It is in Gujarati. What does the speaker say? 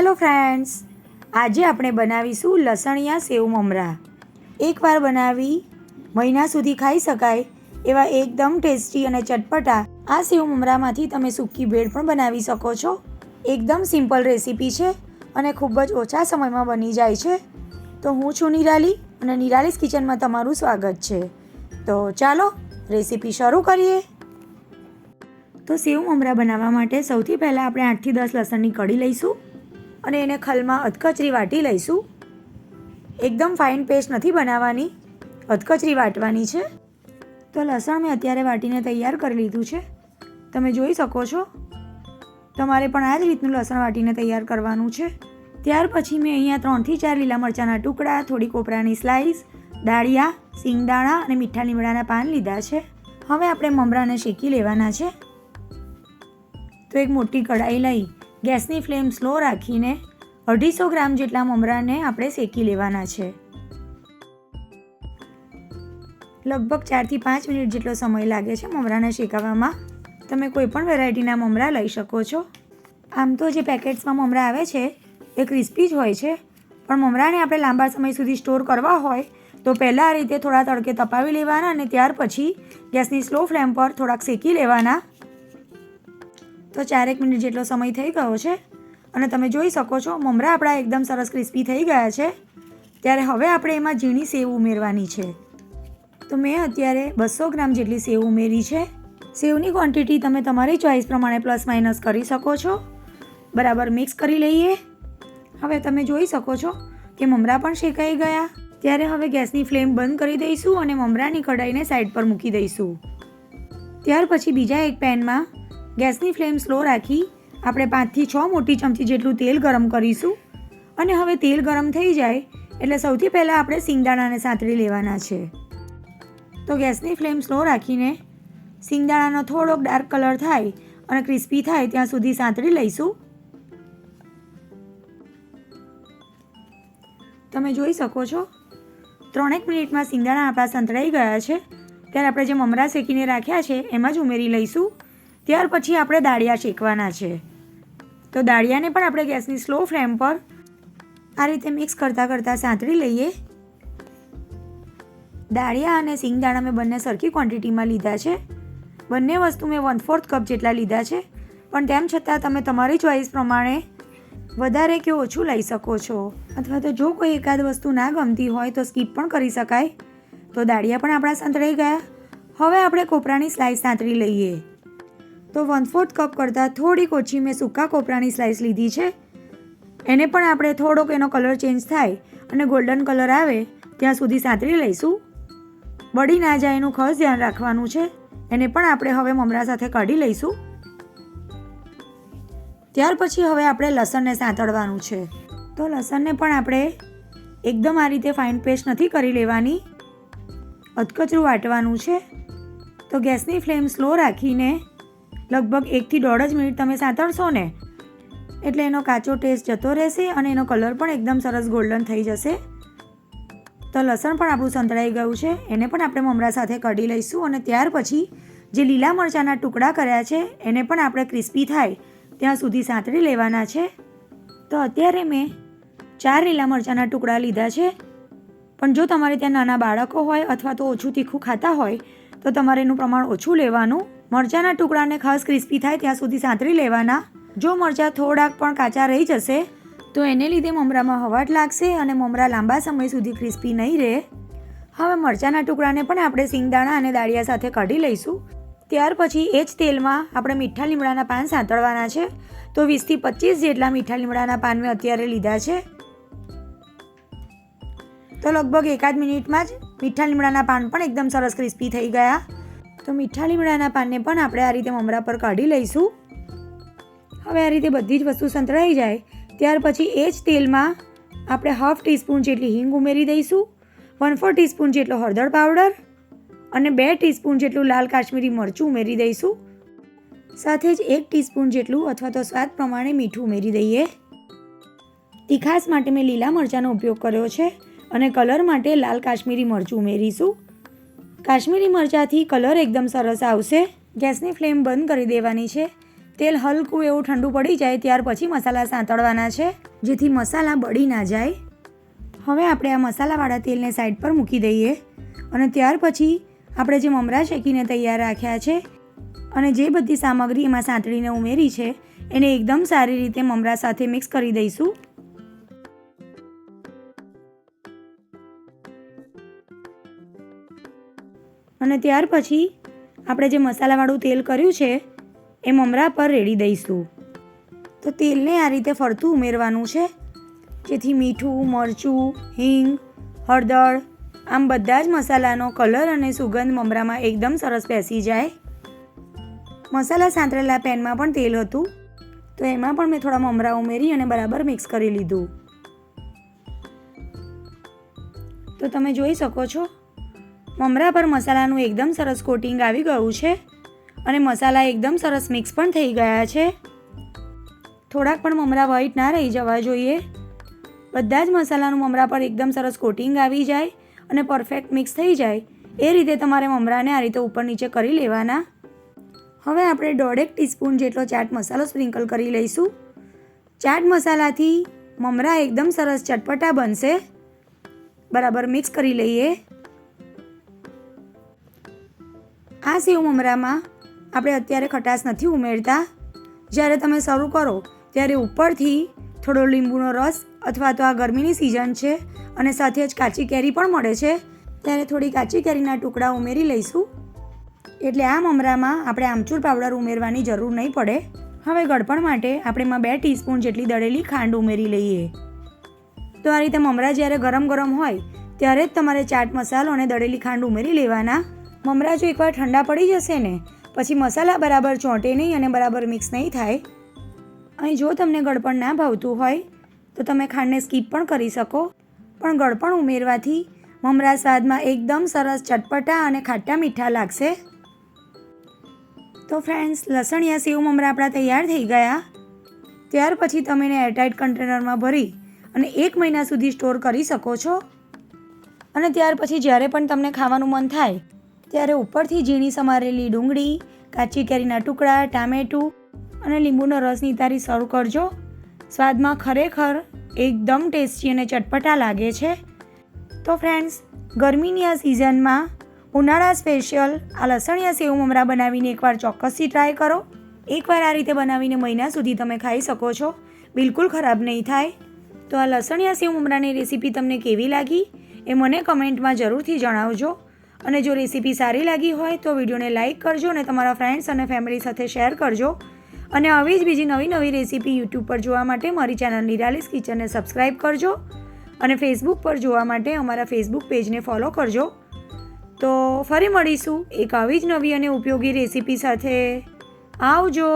હેલો ફ્રેન્ડ્સ આજે આપણે બનાવીશું લસણિયા સેવ મમરા. એકવાર બનાવી મહિના સુધી ખાઈ શકાય એવા એકદમ ટેસ્ટી અને ચટપટા આ સેવ મમરામાંથી તમે સૂકી ભેળ પણ બનાવી શકો છો. એકદમ સિમ્પલ રેસીપી છે અને ખૂબ જ ઓછા સમયમાં બની જાય છે. તો હું છું નિરાલી અને નિરાલીસ કિચનમાં તમારું સ્વાગત છે. તો ચાલો રેસીપી શરૂ કરીએ. તો સેવ મમરા બનાવવા માટે સૌથી પહેલાં આપણે આઠથી દસ લસણની કળી લઈશું. અને એને ખલમાં અધકચરી વાટી લઈશું. એકદમ ફાઇન પેસ્ટ નથી બનાવવાની. અધકચરી વાટવાની છે. તો લસણ મેં અત્યારે વાટીને તૈયાર કરી લીધું છે. તમે જોઈ શકો છો. તમારે પણ આ જ રીતનું લસણ વાટીને તૈયાર કરવાનું છે. ત્યાર પછી મેં અહીંયા ત્રણથી ચાર લીલા મરચાંના ટુકડા, થોડી કોપરાની સ્લાઈસ દાળિયા સિંગદાણા અને મીઠા લીમડાના પાન લીધા છે. હવે આપણે મમરાને શેકી લેવાના છે. તો એક મોટી કઢાઈ લઈ ગેસની ફ્લેમ સ્લો રાખીને અઢીસો ગ્રામ જેટલા મમરાને આપણે શેકી લેવાના છે. લગભગ ચારથી પાંચ મિનિટ જેટલો સમય લાગે છે મમરાને શેકાવામાં. તમે કોઈ પણ વેરાયટીના મમરા લઈ શકો છો. આમ તો જે પેકેટ્સમાં મમરા આવે છે, એ ક્રિસ્પી જ હોય છે. પણ મમરાને આપણે લાંબા સમય સુધી સ્ટોર કરવા હોય, તો પહેલાં આ રીતે થોડા તડકે તપાવી લેવાના અને ત્યાર પછી ગેસની સ્લો ફ્લેમ પર થોડાક શેકી લેવાના. તો ચારેક મિનિટ જેટલો સમય થઈ ગયો છે અને તમે જોઈ શકો છો, મમરા આપણા એકદમ સરસ ક્રિસ્પી થઈ ગયા છે. ત્યારે હવે આપણે એમાં ઝીણી સેવ ઉમેરવાની છે. તો મેં અત્યારે બસો ગ્રામ જેટલી સેવ ઉમેરી છે. સેવની ક્વોન્ટિટી તમે તમારી ચોઈસ પ્રમાણે પ્લસ માઇનસ કરી શકો છો. બરાબર મિક્સ કરી લઈએ. હવે તમે જોઈ શકો છો કે મમરા પણ શેકાઈ ગયા. ત્યારે હવે ગેસની ફ્લેમ બંધ કરી દઈશું અને મમરાની કઢાઈને સાઈડ પર મૂકી દઈશું. ત્યાર પછી બીજા એક પેનમાં ગેસની ફ્લેમ સ્લો રાખી આપણે પાંચથી છ મોટી ચમચી જેટલું તેલ ગરમ કરીશું. અને હવે તેલ ગરમ થઈ જાય એટલે સૌથી પહેલાં આપણે સિંગદાણાને સાંતળી લેવાના છે. તો ગેસની ફ્લેમ સ્લો રાખીને સિંગદાણાનો થોડોક ડાર્ક કલર થાય અને ક્રિસ્પી થાય ત્યાં સુધી સાંતળી લઈશું. તમે જોઈ શકો છો, ત્રણેક મિનિટમાં સિંગદાણા આપણા સંતળાઈ ગયા છે. ત્યારે આપણે જે મમરા શેકીને રાખ્યા છે, એમાં જ ઉમેરી લઈશું. ત્યાર પછી આપણે દાળિયા શેકવાના છે. તો દાળિયાને પણ આપણે ગેસની સ્લો ફ્લેમ પર આ રીતે મિક્સ કરતાં કરતાં સાંતળી લઈએ. દાળિયા અને સિંગદાણા મેં બંને સરખી ક્વોન્ટિટીમાં લીધા છે. બંને વસ્તુ મેં વન ફોર્થ કપ જેટલા લીધા છે. પણ તેમ છતાં તમે તમારી ચોઈસ પ્રમાણે વધારે કે ઓછું લઈ શકો છો. અથવા તો જો કોઈ એકાદ વસ્તુ ના ગમતી હોય તો સ્કીપ પણ કરી શકાય. તો દાળિયા પણ આપણા સાંતળાઈ ગયા. હવે આપણે કોપરાની સ્લાઈસ સાંતળી લઈએ. તો વન ફોર્થ કપ કરતાં થોડીક ઓછી મેં સૂકા કોપરાની સ્લાઈસ લીધી છે. એને પણ આપણે થોડોક એનો કલર ચેન્જ થાય અને ગોલ્ડન કલર આવે, ત્યાં સુધી સાંતળી લઈશું. બળી ના જાય એનું ખાસ ધ્યાન રાખવાનું છે. એને પણ આપણે હવે મમરા સાથે કાઢી લઈશું. ત્યાર પછી હવે આપણે લસણને સાંતળવાનું છે. તો લસણને પણ આપણે એકદમ આ રીતે ફાઇન પેસ્ટ નથી કરી લેવાની. અધકચરું વાટવાનું છે. તો ગેસની ફ્લેમ સ્લો રાખીને લગભગ એકથી દોઢ જ મિનિટ તમે સાંતળશો ને? એટલે એનો કાચો ટેસ્ટ જતો રહેશે અને એનો કલર પણ એકદમ સરસ ગોલ્ડન થઈ જશે. તો લસણ પણ આપણું સંતળાઈ ગયું છે. એને પણ આપણે મમરા સાથે કઢી લઈશું અને ત્યાર પછી જે લીલા મરચાંના ટુકડા કર્યા છે, એને પણ આપણે ક્રિસ્પી થાય ત્યાં સુધી સાંતળી લેવાના છે. તો અત્યારે મેં ચાર લીલા મરચાંના ટુકડા લીધા છે. પણ જો તમારે ત્યાં નાના બાળકો હોય અથવા તો ઓછું તીખું ખાતા હોય, તો તમારે એનું પ્રમાણ ઓછું લેવાનું. મરચાંના ટુકડાને ખાસ ક્રિસ્પી થાય ત્યાં સુધી સાંતળી લેવાના. જો મરચાં થોડાક પણ કાચા રહી જશે, તો એને લીધે મમરામાં હવાટ લાગશે અને મમરા લાંબા સમય સુધી ક્રિસ્પી નહીં રહે. હવે મરચાંના ટુકડાને પણ આપણે સિંગદાણા અને દાળિયા સાથે કાઢી લઈશું. ત્યાર પછી એ જ તેલમાં આપણે મીઠા લીમડાના પાન સાંતળવાના છે. તો વીસથી પચીસ જેટલા મીઠા લીમડાના પાન મેં અત્યારે લીધા છે. તો લગભગ એકાદ મિનિટમાં જ મીઠા લીમડાના પાન પણ એકદમ સરસ ક્રિસ્પી થઈ ગયા. તો મીઠા લીમડાના પાનને પણ આપણે આ રીતે મમરા પર કાઢી લઈશું. હવે આ રીતે બધી જ વસ્તુ સંતળાઈ જાય, ત્યાર પછી એ જ તેલમાં આપણે હાફ ટીસ્પૂન જેટલી હિંગ ઉમેરી દઈશું, વન ફોર ટીસ્પૂન જેટલો હળદર પાવડર અને બે ટીસ્પૂન જેટલું લાલ કાશ્મીરી મરચું ઉમેરી દઈશું. સાથે જ એક ટીસ્પૂન જેટલું અથવા તો સ્વાદ પ્રમાણે મીઠું ઉમેરી દઈએ. તીખાસ માટે મેં લીલા મરચાંનો ઉપયોગ કર્યો છે અને કલર માટે લાલ કાશ્મીરી મરચું ઉમેરીશું. કાશ્મીરી મરચાંથી કલર એકદમ સરસ આવશે. ગેસની ફ્લેમ બંધ કરી દેવાની છે. તેલ હલકું એવું ઠંડુ પડી જાય ત્યાર પછી મસાલા સાંતળવાના છે. જેથી મસાલા બળી ના જાય. હવે આપણે આ મસાલાવાળા તેલને સાઈડ પર મૂકી દઈએ અને ત્યાર પછી આપણે જે મમરા શેકીને તૈયાર રાખ્યા છે અને જે બધી સામગ્રી એમાં સાંતળીને ઉમેરી છે, એને એકદમ સારી રીતે મમરા સાથે મિક્સ કરી દઈશું. અને ત્યાર પછી આપણે જે મસાલાવાળું તેલ કર્યું છે, એ મમરા પર રેડી દઈશું. તો તેલને આ રીતે ફરતું ઉમેરવાનું છે. જેથી મીઠું, મરચું, હિંગ, હળદર, આમ બધા જ મસાલાનો કલર અને સુગંધ મમરામાં એકદમ સરસ બેસી જાય. મસાલા સાંતળેલા પેનમાં પણ તેલ હતું, તો એમાં પણ મેં થોડા મમરા ઉમેરી અને બરાબર મિક્સ કરી લીધું. તો તમે જોઈ શકો છો મમરા પર મસાલાનું એકદમ સરસ કોટિંગ આવી ગયું છે અને મસાલા એકદમ સરસ મિક્સ પણ થઈ ગયા છે. થોડાક પણ મમરા વ્હાઈટ ના રહી જવા જોઈએ. બધા જ મસાલાનું મમરા પર એકદમ સરસ કોટિંગ આવી જાય અને પરફેક્ટ મિક્સ થઈ જાય. એ રીતે તમારે મમરાને આ રીતે ઉપર નીચે કરી લેવાના. હવે આપણે દોઢેક ટીસ્પૂન જેટલો ચાટ મસાલો સ્પ્રિંકલ કરી લઈશું. ચાટ મસાલાથી મમરા એકદમ સરસ ચટપટા બનશે. બરાબર મિક્સ કરી લઈએ. આ સેવ મમરામાં આપણે અત્યારે ખટાશ નથી ઉમેરતા. જ્યારે તમે શરૂ કરો, ત્યારે ઉપરથી થોડો લીંબુનો રસ અથવા તો આ ગરમીની સિઝન છે અને સાથે જ કાચી કેરી પણ મળે છે. ત્યારે થોડી કાચી કેરીના ટુકડા ઉમેરી લઈશું. એટલે આ મમરામાં આપણે આમચૂર પાવડર ઉમેરવાની જરૂર નહીં પડે. હવે ગળપણ માટે આપણે એમાં બે ટીસ્પૂન જેટલી દળેલી ખાંડ ઉમેરી લઈએ. તો આ રીતે મમરા જ્યારે ગરમ ગરમ હોય, ત્યારે જ તમારે ચાટ મસાલો અને દળેલી ખાંડ ઉમેરી લેવાના. મમરા જો એકવાર ઠંડા પડી જશે ને, પછી મસાલા બરાબર ચોંટે નહીં અને બરાબર મિક્સ નહીં થાય? અહીં જો તમને ગળપણ ના ભાવતું હોય, તો તમે ખાંડને સ્કીપ પણ કરી શકો. પણ ગળપણ ઉમેરવાથી મમરા સ્વાદમાં એકદમ સરસ ચટપટા અને ખાટા મીઠા લાગશે. તો ફ્રેન્ડ્સ લસણિયા સેવ મમરા આપણા તૈયાર થઈ ગયા. ત્યાર પછી તમે એને એરટાઇટ કન્ટેનરમાં ભરી અને એક મહિના સુધી સ્ટોર કરી શકો છો. અને ત્યાર પછી જ્યારે પણ તમને ખાવાનું મન થાય ત્યારે ઉપરથી ઝીણી સમારેલી ડુંગળી, કાચી કેરીના ટુકડા, ટામેટું અને લીંબુનો રસ તારી સર્વ કરજો. સ્વાદમાં ખરેખર એકદમ ટેસ્ટી અને ચટપટા લાગે છે. તો ફ્રેન્ડ્સ, ગરમીની આ સિઝનમાં ઉનાળા સ્પેશિયલ આ લસણિયા સેવ મમરા બનાવીને એકવાર ચોક્કસથી ટ્રાય કરો. એકવાર આ રીતે બનાવીને મહિના સુધી તમે ખાઈ શકો છો. બિલકુલ ખરાબ નહીં થાય. તો આ લસણિયા સેવ મમરાની રેસીપી તમને કેવી લાગી એ મને કમેન્ટમાં જરૂરથી જણાવજો. અને જો રેસીપી સારી લાગી હોય તો વિડીયોને લાઇક કરજો અને તમારા ફ્રેન્ડ્સ અને ફેમિલી સાથે શેર કરજો. અને આવી જ બીજી નવી નવી રેસીપી યુટ્યુબ પર જોવા માટે મારી ચેનલ નિરાલીસ કિચનને સબસ્ક્રાઈબ કરજો અને ફેસબુક પર જોવા માટે અમારા ફેસબુક પેજને ફોલો કરજો. તો ફરી મળીશું એક આવી જ નવી અને ઉપયોગી રેસીપી સાથે. આવજો!